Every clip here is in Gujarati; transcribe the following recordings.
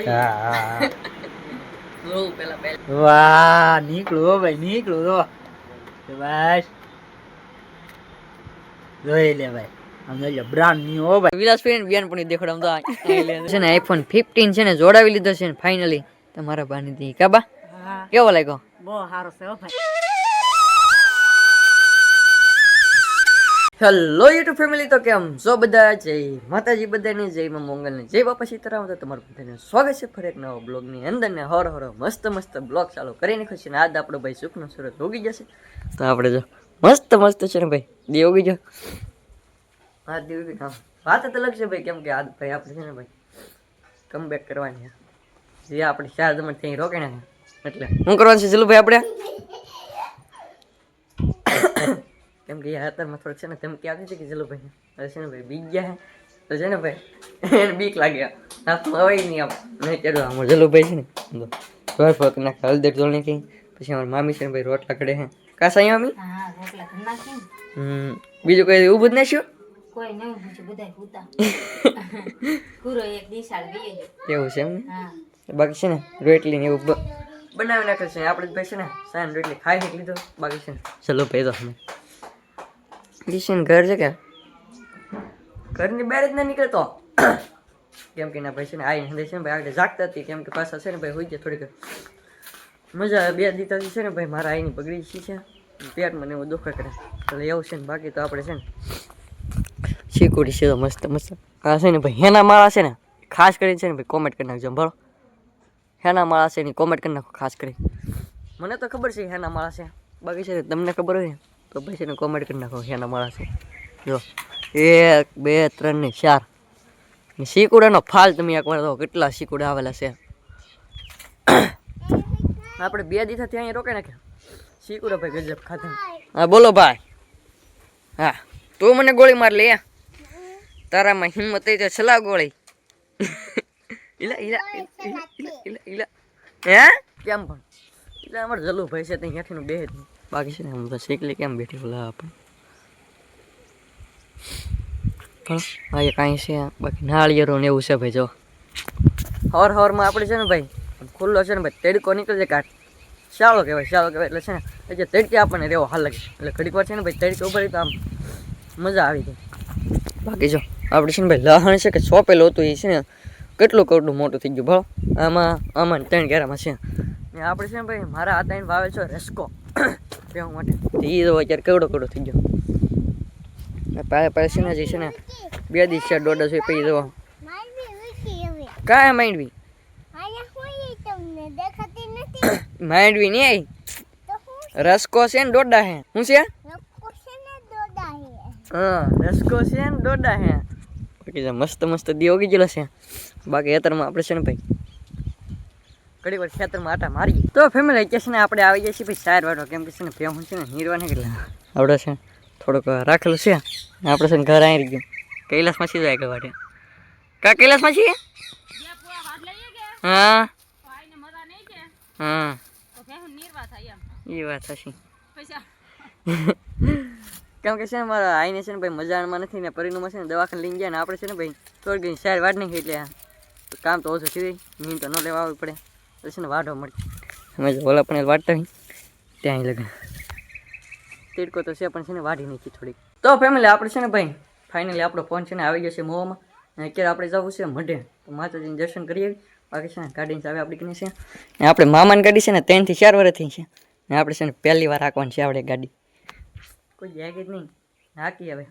વાહ નીકળું ભાઈ નીકળું તો બસ જોઈ લે ભાઈ આમ જોઈ લે બ્રાન્ડ ન્યુ હો ભાઈ. વિલાસ ફ્રેન્ડ બેન પણ દેખાડો આમ તો છે ને આઈફોન 15 છે ને જોડાવી લીધો છે ને ફાઇનલી તમારા બાની દી કાબા કેવો લાગ્યો? બહુ સારો છે ભાઈ. હેલો યુટ્યુબ ફેમિલી તો કેમ છો બધા? જય માતાજી બધાને, જય માં મોંગલ ને જય બાપા સીતારામ. તો તમારું બધાને સ્વાગત છે ફરી એક નવા બ્લોગની અંદર ને હર હર મસ્ત મસ્ત બ્લોગ ચાલુ કરીને ખુશ ને આજ આપણો ભાઈ સુખનો સુરત ઉગી જશે. તો આપણે જો મસ્ત મસ્ત છે ને ભાઈ, દી ઉગી જો. હા દી ઉગી હા. વાત જ અલગ છે ભાઈ, કેમ કે આજ ભાઈ આપણે છે ને ભાઈ કમ બેક કરવાની જે આપણે ચાર જમણ ત્યાં રોકીને એટલે શું કરવાનું છે, જલુભાઈ, આપણે? કેમ કે અત્યારમાં થોડુંક છે ને ધમકી આપી છે કે ચલો ભાઈ હવે છે ને ભાઈ બીક ગયા હે. તો છે ને ભાઈ એને બીક લાગ્યા હાથમાં આવે નહીં આમ. નહીં કીધું આમ ચલો ભાઈ છે ને. ભાઈ ફક નાખે હળદર જોડ નાખી. પછી અમારી મામી છે ને ભાઈ રોટલા કડે હે કાસ અહીંયા મામી. હમ. બીજું કઈ એવું જ નાખ્યું? કોઈ નહીં પૂછ્યું બધા પૂતા. પૂરો એક દિશાળ ગઈ એવું છે એમ ને? બાકી છે ને રોટલી ને એવું બનાવી નાખે છે. આપણે ભાઈ છે ને સાંજ રોટલી ખાઈ લીધો? બાકી છે ને ચલો ભાઈ તો કિશન ઘર છે કે? ઘરની બહાર જ ના નીકળતો કેમ કે ના ભાઈ છે ને આવીને છે ને ભાઈ આગળ જાગતા હતી, કેમ કે પાછા છે ને ભાઈ હોય ગયા થોડીક મજા આવે, બે દીતાથી છે ને ભાઈ, મારા આઈની પગડી છે પેટ મને એવું દુઃખ કરે. એટલે એવું છે ને બાકી તો આપણે છે ને શીકુડી છે તો મસ્ત મસ્ત. આ છે ને ભાઈ, હેના માળા છે ને, ખાસ કરીને છે ને ભાઈ કોમેન્ટ કરી નાખજો ભરો હેના માળા છે એની કોમેન્ટ કરી નાખો ખાસ કરી મને તો ખબર છે હેના માળા છે. બાકી છે તમને ખબર હોય ને તો ભાઈ એને કોમેડી કરી નાખો એના માણસ જો, એક, બે, ત્રણ ને ચાર. શીકુડાનો ફાલ તમે એકવાર તો કેટલા શીકુડા આવેલા છે. આપણે બે દિવસ ત્યાં અહીંયા રોકાઈ નાખ્યા. શીકુડા ભાઈ ગજબ ખાતે હા, બોલો ભાઈ. હા, તું મને ગોળી માર લે. તારામાં હિંમત થઈ તો છલા ગોળી. ઇલા ઇલા ઇલા ઇલા ઇલા હે? કેમ પણ? એટલે અમારે જલુ ભાઈ છે ત્યાં હેઠીનું બે બાકી છે ને હું તો શીખલી કેમ બેઠી બોલા આપણે? એ કાંઈ છે, બાકી નાળિયેરો ને એવું છે ભાઈ, જો. હવાર હવારમાં આપણે છે ને ભાઈ ખુલ્લો છે ને ભાઈ, તડકો નીકળે કાઢ શાળો કહેવાય શાળો કહેવાય, એટલે છે ને એટલે તડકે આપણને રહેવો હાલ લાગે. એટલે ઘડીક વાર છે ને ભાઈ, તેડકે ઊભા તો આમ મજા આવી જાય. બાકી જો, આપણે છે ને ભાઈ, લહણ છે કે સોંપેલું હતું એ છે ને, કેટલું કરડું મોટું થઈ ગયું ભાવ આમાં આમાં ત્રણ ઘેરામાં છે. ને આપણે છે ને ભાઈ, મારા હાથ આવીને વાવે છે રસકો. રહેવા માટે. તો એ તો અત્યારે કેવડો કેવડો થઈ ગયો. પૈસા પાછે છે ને, બે દિવસ છે, દોઢ છે પછી જો કાંઈ માંડવી. માંડવી નહીં આવી રસકો છે ને દોડા હે. શું છે? હા, રસકો છે ને દોડા હે. બાકી મસ્ત મસ્ત દીવો ઓગી છે. બાકી ખેતરમાં આપણે છે ને ભાઈ ઘડી વાર ખેતરમાં આટા મારીએ. તો ફેમિલી કે છે ને આપણે આવી જઈએ છીએ ભાઈ સાર વાળો કેમ કે છે ને ભેહું છે ને હીરવાને એટલે. આપણે છે થોડુંક રાખેલું છે. આપણે છે ને ઘર આવી ગયું. કૈલાસમાં છીએ આગળ વાટે. કા કૈલાસમાં છીએ? હા. હા. એ વાત હશે કેમ કે છે ને મારા આઈને છે ને ભાઈ મજામાં નથી ને પરિણામમાં છે ને દવાખાને લઈને ગયા ને આપણે છે ને ભાઈ થોડી ઘણી સાર વાટ નહીં એટલે કામ તો ઓછું થઈ જાય. નીંદ તો ન લેવા આવવી પડે. તો છે ને વાઢો મળી અમે ઓલા પણ વાટતા ત્યાં લગ્ન તીડકો તો છે પણ છે ને વાઢી નાખી થોડીક તો ફેમિલી આપણે છે ને ભાઈ ફાઇનલી આપણો ફોન છે ને આવી જશે મોવામાં અને અત્યારે આપણે જવું છે મઢે તો માતાજીને દર્શન કરી બાકી છે ને ગાડીને ચાવી આપણી કને છે ને આપણે મામાની ગાડી છે ને ત્રણથી ચાર વર્ષથી છે ને આપણે છે ને પહેલી વાર રાખવાની છે આપણે ગાડી કોઈ જાય જ નહીં હાકી હવે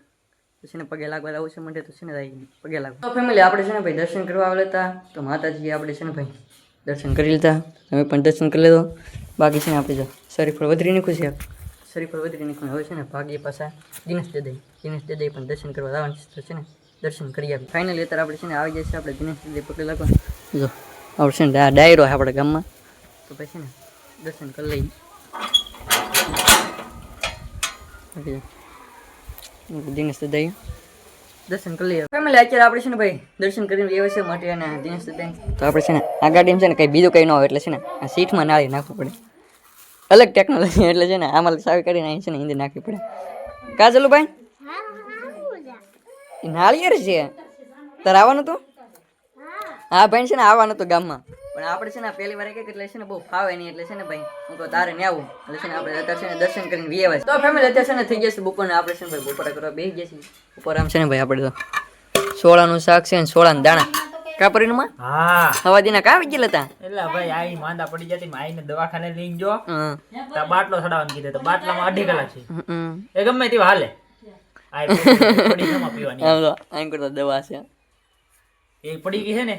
પછી છે ને પગે લાગવા આવું છે મઢે તો છે ને આવી પગે લાગવા તો ફેમિલી આપણે છે ને ભાઈ દર્શન કરવા આવેલા હતા તો માતાજી આપણે છે ને ભાઈ દર્શન કરી લીધા. તમે પણ દર્શન કરી લીધો. બાકી છે ને આપણે જો શરીફળ વધરી નાખ્યું છે. પર વધરી નાખ્યું. હવે છે ને ભાગીએ પાછા દિનેશ દેદાઈ દિનેશ દેદાઈ પણ દર્શન કરવા આવવાનું છે. છે ને દર્શન કરી આપી ફાઇનલી અત્યારે આપણે છે ને આવી જાય છે આપણે દિનેશ દેદાઈ પકડી લાગો જો, આપણે છે ને આ ડાયરો છે આપણા ગામમાં. તો પછી ને દર્શન કરી લઈએ. દિનેશ દેદાઈ દર્શન કરી લઈએ. ફેમિલી, અત્યારે આપણે છે ને ભાઈ દર્શન કરીને લેવા છે માટે અને દિનેશ તો આપણે છે ને આ ગાડીમાં છે ને કંઈ બીજું કંઈ ન હોય એટલે છે ને આ સીટમાં નાળી નાખવું પડે. અલગ ટેકનોલોજી એટલે છે ને આમાં સાવી કરીને અહીં છે ને હિન્દી નાખવી પડે. કા ચાલુ ભાઈ? નાળિયેર છે. તારે આવવાનું હતું? હા, ભાઈ છે ને આવવાનું હતું ગામમાં. પણ આપણે છે ને પહેલી વાર એક એટલે છે ને બહુ ફાવે નહીં એટલે છે ને ભાઈ હું તો તારે ને આવું. એટલે છે ને આપણે અત્યારે છે ને દર્શન કરીને વી તો ફેમિલી અત્યારે છે ને થઈ જશે બપોરને આપણે છે ને ભાઈ બપોરા કરવા બેસી જશે ઉપર આમ છે ને ભાઈ આપણે તો સોળાનું શાક છે ને સોળાના દાણા. કાપરીમાં હા. હવા દીના કા આવી ગયેલા હતા એટલે ભાઈ આઈ માંદા પડી જતી આઈને દવાખાને લઈને જો તા બાટલો સડાવવાનું કીધું તો બાટલામાં અઢી કલાક છે. એ ગમે તેવા હાલે. આઈ પીવાની. દવા છે. એ પડી ગઈ છે ને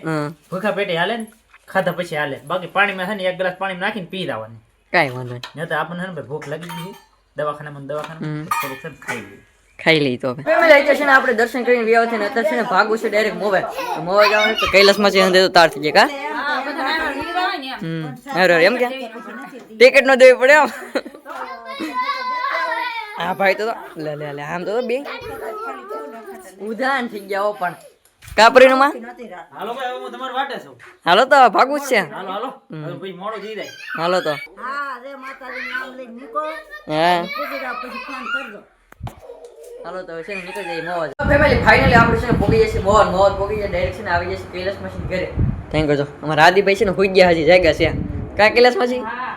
ભૂખા પેટે હાલે ને ખાધા પછી હાલે. બાકી પાણીમાં છે ને એક ગ્લાસ પાણી નાખીને પી લાવવાની કાંઈ વાંધો નહીં. નહીં તો આપણને છે ને ભાઈ ભૂખ લાગી ગઈ દવાખાનામાં દવાખાનામાં. થોડુંક છે ને ખાઈ લઈએ. ખાઈ લઈ તો હવે. ફેમિલી છે ને આપણે દર્શન કરીને વ્યાવ છે ને અત્યારે છે ને ભાગવું છે ડાયરેક્ટ મોવે. મોવે જવાનું તો કૈલાસમાં છે અંદર તો તાર થઈ જાય કા? અરે એમ કે ટિકિટ નો દેવી પડે એમ હા ભાઈ તો લે લે લે આમ તો બે. ઉદાહરણ થઈ ગયા પણ. કાપરીનું માં હાલો ભાઈ હું તમારી વાટે છું. હાલો તો ભાગવું જ છે. હાલો હાલો. ભાઈ મોડો જઈ જાય. હાલો તો. હા હાલો તો છે ને નીકળી જઈએ મોજ. ફેમિલી ફાઇનલી આપણે છે પોગી જશે મોજ મોજ પોગી જાય ડાયરેક્શન છે ને આવી જશે કેલસ મશીન ઘરે. થેન્ક યુ અમારા આદિભાઈ છે ને હોઈ ગયા હજી જાગ્યા છે. કા કેલસ મશીન હા.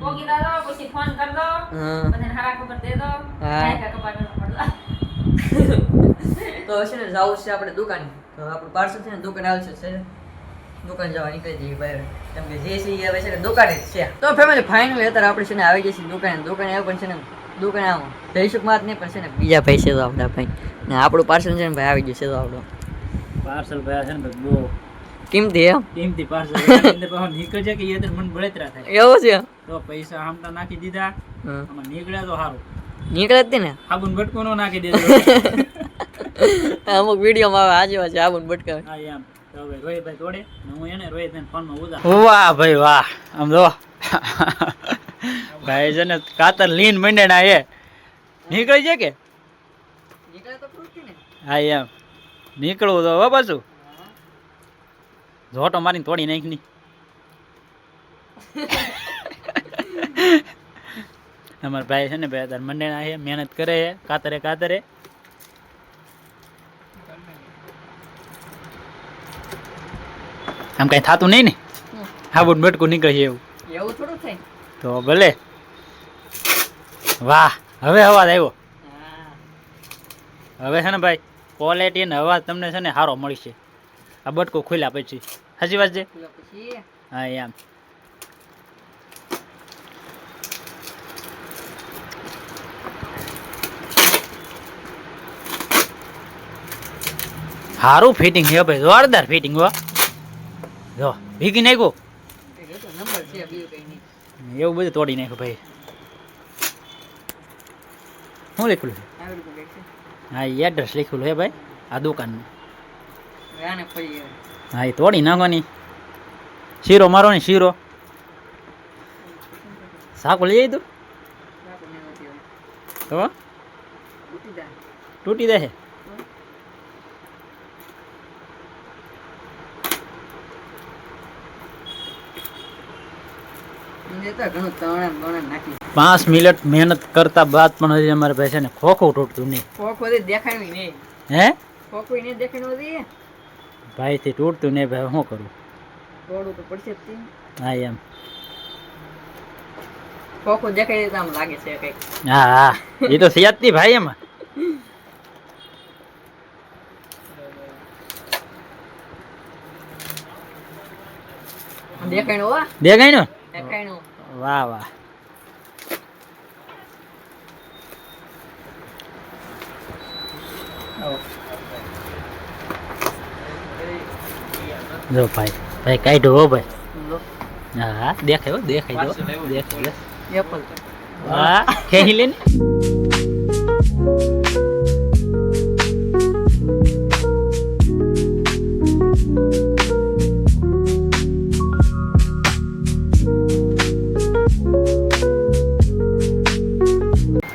પોગી દાદો પછી ફોન કર દો હા. બધાને હારા ખબર દે દો. હા. કાંઈ કાંઈ કપાટ ન પડો. તો છે ને જવું છે આપણે દુકાને. તો આપણું પાર્સલ છે ને દુકાને આવશે છે. દુકાન જવા નીકળી જઈએ બહાર. કેમ કે જે છે એ હવે છે ને દુકાને જ છે. તો ફેમિલી ફાઇનલી અત્યારે આપણે છે ને આવી જઈશું દુકાને. દુકાને આવ્યો પણ છે ને દુકાને આવો. જઈશું માં જ નહીં પણ છે ને બીજા ભાઈ છે તો આપણા ભાઈ. ને આપણું પાર્સલ છે ને ભાઈ આવી જશે તો આપણું. પાર્સલ ભાઈ છે ને ભાઈ બહુ કિંમતી એમ? કિંમતી પાર્સલ નીકળે છે કે એ મન મને બળતરા થાય. એવું છે? તો પૈસા આમતા નાખી દીધા. આમાં નીકળ્યા તો સારું. નીકળે જ ને? સાબુન બટકો નો નાખી દેજો. અમુક વિડીયોમાં આવે આજે આજે સાબુન બટકાવે હા એમ. તો હવે રોહિતભાઈ તોડે હું એને રોહિતભાઈ ફોનમાં ઉદાર વાહ ભાઈ વાહ. આમ જો. ભાઈ છે ને કાતર લીન મંડેના એ નીકળી છે કે? નીકળે તો ને. હા એમ. નીકળવું તો હવે પાછું. ઝોટો મારીને તોડી નાખની. અમારા ભાઈ છે ને ભાઈ અત્યારે મંડેના છે મહેનત કરે છે કાતરે કાતરે. આમ કઈ થતું નહીં ને? હાબુન બટકું નીકળે એવું. એવું થોડું થાય. તો ભલે. વાહ હવે અવાજ આવ્યો. હવે છે ને ભાઈ ક્વોલિટી અને અવાજ તમને છે ને સારો મળશે. આ બટકો ખુલ્યા પછી. સાચી વાત છે હા એમ સારું ફિટિંગ છે ભાઈ. જોરદાર ફિટિંગ હો. જો ભીગી નાખ્યું. એ એવું બધું તોડી નાખ્યું ભાઈ. શું લખેલું છે? હા હા એડ્રેસ લખેલું છે ભાઈ આ દુકાનનું. હા એ તોડી નાખવાની. શીરો મારો ને શીરો. સાકુ લઈ જાય તું. તો? તૂટી જશે મને તો ઘણું તણે બણે નાખી પાંચ મિનિટ મહેનત કરતા બાદ પણ હજી અમારે ભાઈ છે ને ખોખું તૂટતું નહીં. ખોખું દેખાડવી નહીં. હે? ખોખું નહીં દેખાડવું ભાઈ થી તૂટતું નહીં ભાઈ શું કરું? થોડું તો પડશે હા એમ. ખોખું દેખાય આમ લાગે છે કંઈક. હા હા. એ તો સિયાતી ભાઈ એમાં. દેખાય ને દેખાડ્યું વાહ વાહ. જો ભાઈ ભાઈ કઈ હો ભાઈ. હા હા દેખાય દેખાય દો દેખાય. એપલ હા ખેંચી લે ને.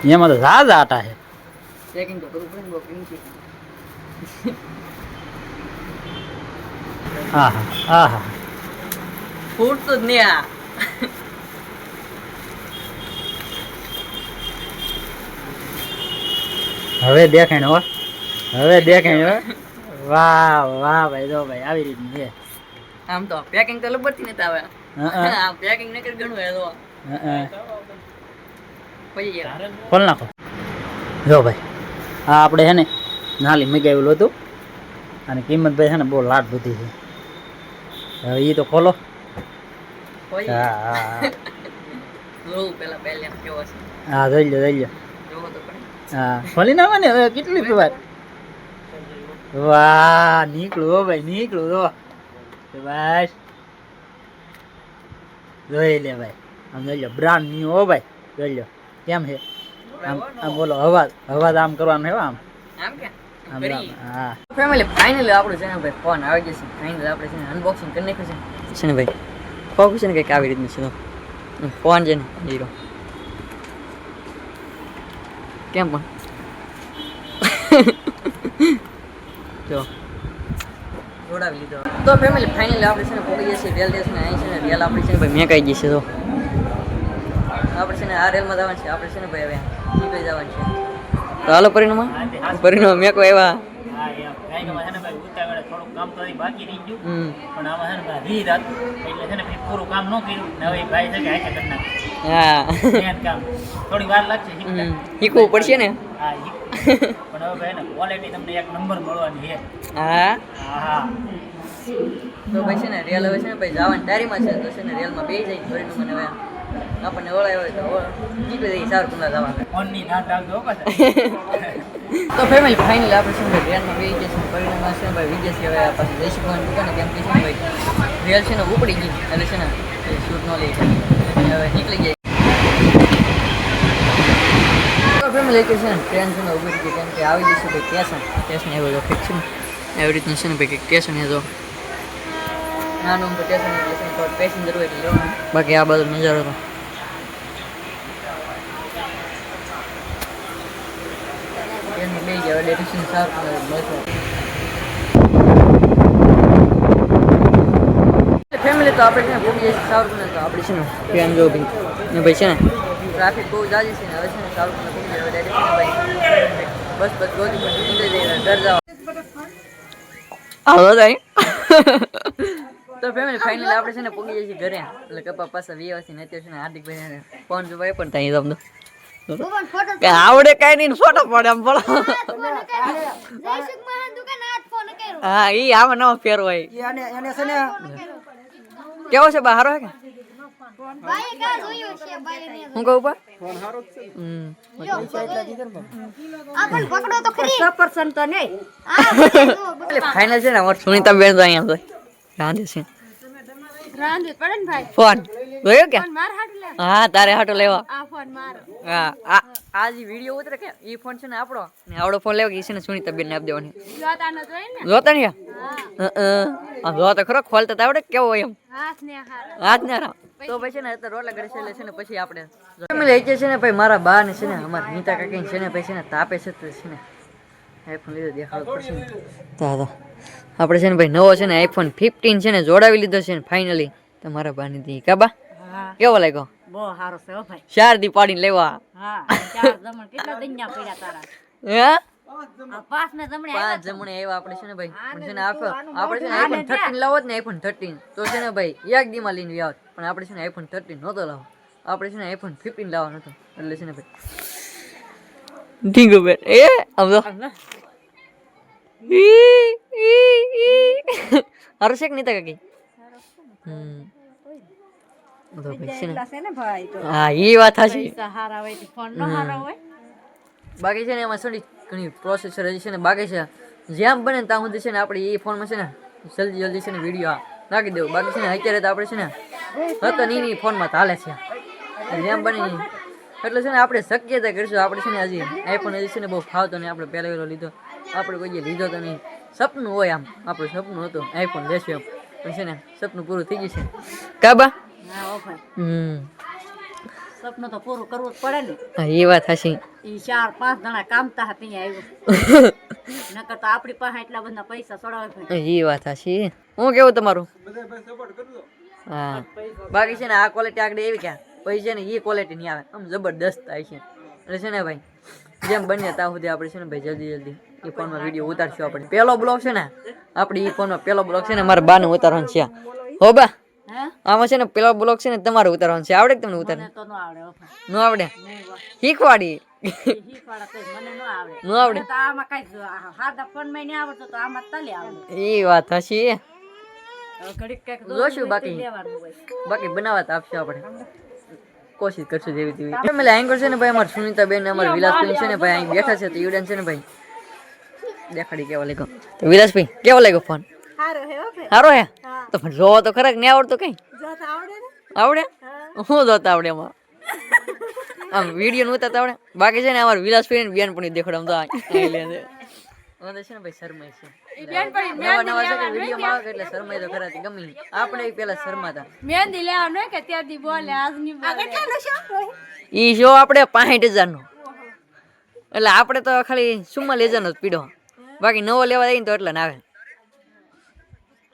એમાં તો ઝાઝા આટા છે. ચેકિંગ તો કરવું પડે ને બહુ હા હા હા હા. ફૂટતું જ નહીં આ. હવે દેખાય હો. હવે દેખાય હો. વાહ વાહ ભાઈ જો ભાઈ આવી રીતની છે. આમ તો પેકિંગ તો લબડતી નથી આવે હા, હા. આ પેકિંગ નકર ઘણું હે તો ખોલ નાખો. જો ભાઈ આ આપણે છે ને નાલી મગાવેલું હતું. અને કિંમત ભાઈ છે ને બહુ લાટ બધી છે. હવે એ તો ખોલો. હા જોઈ લો જોઈ લો હા ખોલી નાખો ને હવે કેટલી પીવાય વાહ નીકળું હો ભાઈ નીકળું જો બસ. જોઈ લે ભાઈ. આમ જોઈ લો બ્રાન્ડ ન્યુ હો ભાઈ. જોઈ લો કેમ છે? આમ આમ બોલો અવાજ અવાજ આમ કરવાનો હે આમ. આમ કે? ફેમિલી ફાઇનલી આપણું છે ને ભાઈ ફોન આવી જશે ફાઇનલી આપણે છે ને અનબોક્સિંગ કરી નાખ્યું છે. છે ને ભાઈ ફોકસ છે ને કંઈક આવી રીતનું છે ફોન છે ને હીરો. કેમ પણ? જો. જોડાવી લીધો. તો ફેમિલી ફાઇનલી આપણે છે ને પહોંચી જઈએ છીએ. અહીં છે ને રેલ આપણી છે ભાઈ મેં કહી જશે તો. આપણે છે ને આ રેલમાં જવાનું છે આપણે છે ને ભાઈ હવે નીકળી જવાનું છે. તો હાલો પરિણામ પરિણામ મેં કોઈ એવા. હા એમ. કારણ કે આમાં છે ને ભાઈ ઉતાવળે થોડુંક કામ તો હજી રહી ગયું. પણ આમાં છે ને ભાઈ રીત હતું એટલે છે ને ભાઈ પૂરું કામ ન કર્યું. ને હવે છે કે હાથે કરી નાખે. હા. મેન કામ. થોડી વાર લાગશે શીખતા. શીખવું પડશે ને? હા પણ હવે ભાઈ ને ક્વોલિટી તમને એક નંબર મળવાની છે. હા. હા. હા તો ભાઈ છે ને રેલ હવે છે ને ભાઈ જવાની તારીમાં છે તો છે ને રેલમાં બે જાય ફરીનું મને હવે આપણને ઓળાય હોય તો નીકળી જઈએ સારું કુંડા જવા ફોનની ધ્યાન રાખજો. તો ફેમિલી ફાઇનલી આપણે છે ને ભાઈ રેલમાં બે જશે પરિણામમાં છે ને ભાઈ વિજય છે હવે આ પાછું જય શ્રી ભગવાન દુકાને કેમ કે છે ને ભાઈ? રેલ છે ને ઉપડી ગઈ. એટલે છે ને એ શૂટ ન લઈ હવે નીકળી ગયા તો ફેમિલી કે છે ને ટ્રેન છે ને રહી ગઈ. કેમ કે આવી જશે ભાઈ સ્ટેશન સ્ટેશન એવો છે ને એવી રીતનું છે ને ભાઈ સ્ટેશન એ જો નાનું અમથું સ્ટેશન એટલે છે ને થોડું પેસેન્જર હોય એટલે લેવાનું. બાકી આ બધો નજારો તો. ટ્રેનમાં બેસી ગયા એટલે સ્ટેશન સારું મળશે ફેમિલી તો આપણે છે ને ભૂગી જઈશું સારું ને તો આપણે છે ને ટ્રેન જો ભાઈ. ને ભાઈ છે ને ટ્રાફિક બહુ જાજી છે ને હવે છે ને સારું ને ભૂગી જાય એટલે ભાઈ બસ બસ ગોદી પર નીકળી જઈએ ઘર જવા આવો તાઈ તો ફેમિલી ફાઇનલ આપણે છે ને પૂગી જઈએ ઘરે. એટલે કપા પાછા વ્યવસ્થિત નથી છે ને હાર્દિકભાઈ ફોન જોવા ભાઈ પણ ત્યાં તમને કે આવડે કઈ નહીં ફોટો પડે આમ બોલો. હા ઈ આમાં નવો ફેર હોય કેવો છે બહાર હે કે? હું કહું પા હમ. પકડો તો ફાઇનલ છે ને અમારે સુનીતા બેન તો અહીંયા રાંધે છે. પડે ને ફોન. જોયો કે? માર હાટ લે હા તારે હાટો લેવા. આ ફોન હા આ જે વીડિયો ઉતરે કે એ ફોન છે ને આપણો. ને આવડો ફોન લેવો કે ઈ છે ને સુનીતા બેન ને આપી દેવાની. જોતા ને? જોતા ને હા. આ જો તો ખરો ખોલતા તો આવડે કેવો એમ. હાથ ને રામ તો પછી છે ને અત્યારે રોટલા ઘરે છે છે ને પછી આપણે ફેમિલી છે ને ભાઈ મારા બા ને છે ને અમારા નીતા કાકી છે ને પછી ને તાપે છે તો છે ને. આઈફોન લીધો દેખાડો પડશે તો આપણે છે ને ભાઈ નવો છે ને આઈફોન ફિફ્ટીન છે ને જોડાવી લીધો છે ને ફાઇનલી તમારા બાની દી કાબા કેવો લાગ્યો બહુ સારો છે ભાઈ ચાર દી પાડીને લેવા હા ચાર જમણ કેટલા દૈયા પડ્યા તારા હે આ ને જમણે પાંચ જમણે આવ્યા આપણે છે ને ભાઈ છે ને આપણે આપણે છે ને આઈફોન થર્ટીન લાવો જ ને આઈફોન થર્ટીન તો છે ને ભાઈ એક દીમાં લઈને આવત પણ આપણે છે ને આઈફોન થર્ટીન નહોતો લાવો આપડે છે ને આઈફોન ફિફ્ટીન લાવવાનો હતો એટલે છે ને ભાઈ ઢીંગો બેન એ આમ હારું છે કે નહીં કાકી ને ને હા એ વાત નો બાકી છે ને એમાં થોડી ઘણી પ્રોસેસર હજી છે ને બાકી છે જેમ બને ત્યાં સુધી છે ને આપણે એ ફોનમાં છે ને જલ્દી જલ્દી છે ને વીડિયો નાખી દેવું બાકી છે ને અત્યારે તો આપણે છે ને હતો નહીં નહીં ફોનમાં ચાલે છે જેમ બને એટલે છે ને આપણે શક્યતા કરીશું આપણે છે ને હજી આઈફોન હજી છે ને બહુ ફાવતો નહીં આપણે પહેલા લીધો આપણે કોઈ દી લીધો તો નહીં. સપનું હોય આમ. આપણું સપનું હતું. આઈફોન લેશું એમ પણ છે ને સપનું પૂરું થઈ ગયું છે કાબા હમ. સપનું તો પૂરું કરવું જ પડે ને. એ વાત હશે. એ ચાર પાંચ જણા કામતા હતા ત્યાં આવ્યું. નકર તો આપણી પાસે એટલા બધા પૈસા સોડાવે એ વાત હશે. હું કેવું તમારું? હા. બાકી છે ને આ ક્વોલિટી આગળ એવી ક્યાં પછી છે ને એ ક્વોલિટી નહીં આવે. આમ જબરદસ્ત થાય છે. એટલે છે ને ભાઈ જેમ બને ત્યાં સુધી આપણે છે ને ભાઈ જલ્દી જલ્દી. એ ફોનમાં વીડિયો ઉતારશું આપણે. પહેલો બ્લોગ છે ને આપણે એ ફોનમાં પહેલો બ્લોગ છે ને મારા બાને ઉતારવાનો છે. હો બા આમાં છે ને પેલો બ્લોગ છે ને તમારે ઉતારવાનો છે. આવડે તમને ઉતાર નો આવડે. શીખવાડી. ઈ ન આવડે. એ વાત હશી. જોશું બાકી. બાકી બનાવવા તો આપશું આપણે. કોશિશ કરશું જેવી તેવી. છે ને ભાઈ અમારે સુનિતા બેન અમારે વિલાસભાઈ છે ને ભાઈ અહીં બેઠા છે તો ઈવડન છે ને ભાઈ. દેખાડી કેવો લાગ્યો? તો વિલાસભાઈ કેવો લાગ્યો ફોન? સારો હે સારો હે? તો પણ જોવો તો ખરા નહીં આવડતો કઈ? જો આવડે હું. જોતા આવડે એમાં? આમ વીડિયો નું ઉતારતા આવડે? બાકી છે ને અમારે વિલાસભાઈ ને બેન પણ દેખાડ આમ તો આ છે. અમે તો છે ને ભાઈ શરમાય છે. નવા નવા છે કે વિડીયોમાં આવે એટલે શરમાય તો ખરા ગમે. આપણે પેલા શરમાતા. મહેંદી લેવાનું કે ત્યાંથી બોલે આજની બોલે ઈ શો આપણે પાંઠ હજારનો. એટલે આપણે તો ખાલી સુમા લેજાનો જ પીડો. બાકી નવો લેવા જઈએ ને તો એટલા ના આવે.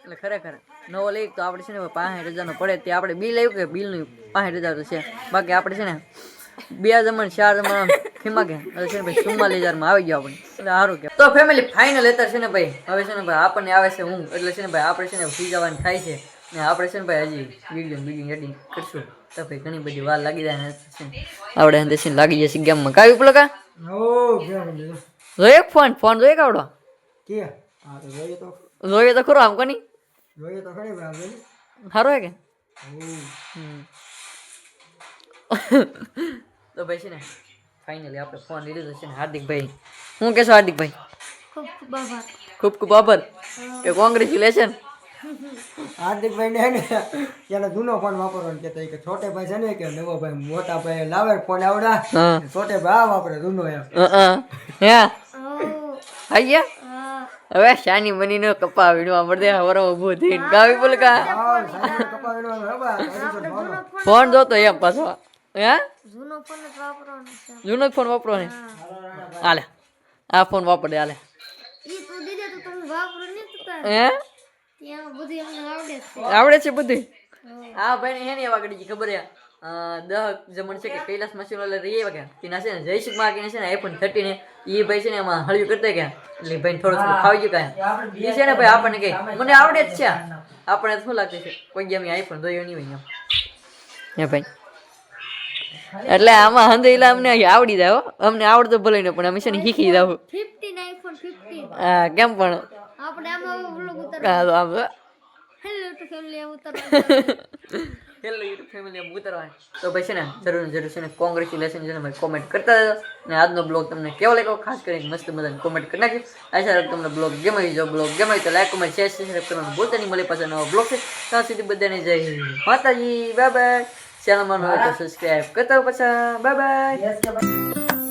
એટલે ખરેખર નવો લઈએ તો આપણે છે ને પાંઠ હજારનો પડે તે આપણે બિલ આવ્યું કે બિલનું પાંઠ હજાર તો છે. બાકી આપણે છે ને બે જમણ ચાર જમણ ખીમા કે એટલે છે ને ભાઈ ચુમ્માલીસ હજારમાં આવી ગયો આપણે. એટલે સારું કે તો ફેમિલી ફાઇનલ લેતા છે ને ભાઈ હવે છે ને ભાઈ આપણને આવે છે હું એટલે છે ને ભાઈ આપણે છે ને સુઈ જવાનું થાય છે. ને આપણે છે ને ભાઈ હજી વીડિયો વીડિયો એડિંગ કરશું. તો ભાઈ ઘણી બધી વાર લાગી જાય આપણે અંદર છે ને લાગી જશે ગામમાં. કાવી પેલો કા? જોઈએ ફોન ફોન જોઈએ કાવડો? જોઈએ તો ખરો. આમ કોની? સારો હે કે? તો ભાઈ છે ને ફાઇનલી આપણે ફોન લીધો છે ને હાર્દિકભાઈ. હું કહેશો હાર્દિકભાઈ? ખૂબ ખૂબ આભાર. ખૂબ ખૂબ આભાર. કે કોંગ્રેચ્યુલેશન હાર્દિકભાઈ ને એને જૂનો ફોન વાપરવાનો કહેતા કે છોટે ભાઈ છે ને કે નવો ભાઈ મોટા ભાઈ લાવે ફોન આવડા. છોટે ભાઈ આ વાપરે જૂનો એમ. હા. હે. ગયા હવે શાની બનીનો કપા વીણવા મળે હવરો ઊભો થઈને ગાવી નો ભાવનો. ફોન. જોતો એમ પાછો હે? જૂનો ફોન વાપરો ને હાલે આ ફોન વાપરે હાલે. ઈ તું દીધે તો તમે વાપરો નહીં તો હે? ત્યાં બધી અમને આવડે છે. આવડે છે બધું? હા. ભાઈ ને હે ને એવા ઘડી ખબર અ, દહ જમણ છે કે કૈલાસ મશીન વાળા રહી એવા કે તેના છે ને જયસુખમાં કે છે ને આઈફોન થર્ટી ને એ ભાઈ છે ને એમાં હળિયું કરતા કે એટલે ભાઈ થોડું થોડું ખાવી ગયું કાંઈ એ છે ને ભાઈ આપણને કે મને આવડે જ છે આપણે શું લાગે છે? કોઈ ગેમ આઈફોન જોયો નહીં હોય એમ. હે ભાઈ. એટલે આમાં હંદેલા અમને આવડી જાવ અમને આવડતો ભલે ને પણ અમે છે ને શીખી જાવ હા કેમ પણ? આપણે આમાં વ્લોગ ઉતાર હા, તો આમ હેલો ટુ ફેમિલી ઉતાર હેલો યુટ્યુબ ફેમિલી આમ ઉતરવાની તો ભાઈ છે ને, જરૂર જરૂર છે ને કોંગ્રેચ્યુલેશન છે ને, ભાઈ કોમેન્ટ કરતા રહેજો અને આજનો બ્લોગ તમને કેવો લાગ્યો? ખાસ કરીને મસ્ત મજાની કોમેન્ટ કરી નાખી આશા રાખું તમને બ્લોગ ગમે જો બ્લોગ ગમે તો લાઈક કોમેન્ટ શેર શેર કરવાનું ભૂલતા નહીં. મળે પાછા નવો બ્લોગ છે ત્યાં સુધી બધાને જય માતાજી બાય બાય ચેનલમાં હોય સબસ્ક્રાઈબ કરતા પાછા. Bye bye